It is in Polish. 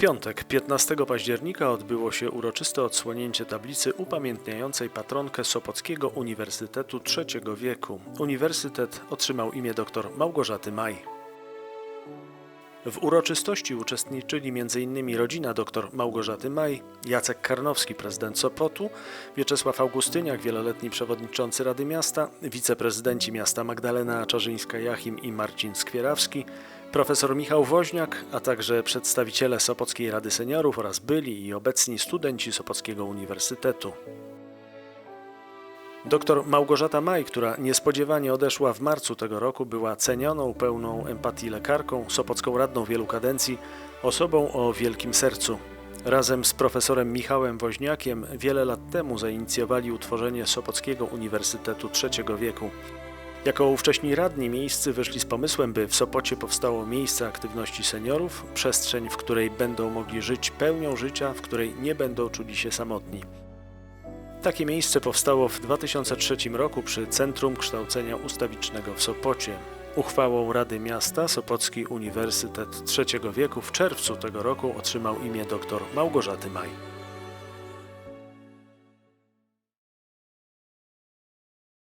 piątek, 15 października, odbyło się uroczyste odsłonięcie tablicy upamiętniającej patronkę Sopockiego Uniwersytetu III wieku. Uniwersytet otrzymał imię dr Małgorzaty Maj. W uroczystości uczestniczyli m.in. rodzina dr Małgorzaty Maj, Jacek Karnowski, prezydent Sopotu, Wieczesław Augustyniak, wieloletni przewodniczący Rady Miasta, wiceprezydenci miasta Magdalena Czarzyńska-Jachim i Marcin Skwierawski, profesor Michał Woźniak, a także przedstawiciele Sopockiej Rady Seniorów oraz byli i obecni studenci Sopockiego Uniwersytetu. Doktor Małgorzata Maj, która niespodziewanie odeszła w marcu tego roku, była cenioną, pełną empatii lekarką, sopocką radną wielu kadencji, osobą o wielkim sercu. Razem z profesorem Michałem Woźniakiem wiele lat temu zainicjowali utworzenie Sopockiego Uniwersytetu III wieku. Jako ówcześni radni miejscy wyszli z pomysłem, by w Sopocie powstało miejsce aktywności seniorów, przestrzeń, w której będą mogli żyć pełnią życia, w której nie będą czuli się samotni. Takie miejsce powstało w 2003 roku przy Centrum Kształcenia Ustawicznego w Sopocie. Uchwałą Rady Miasta Sopocki Uniwersytet III wieku w czerwcu tego roku otrzymał imię dr Małgorzaty Maj.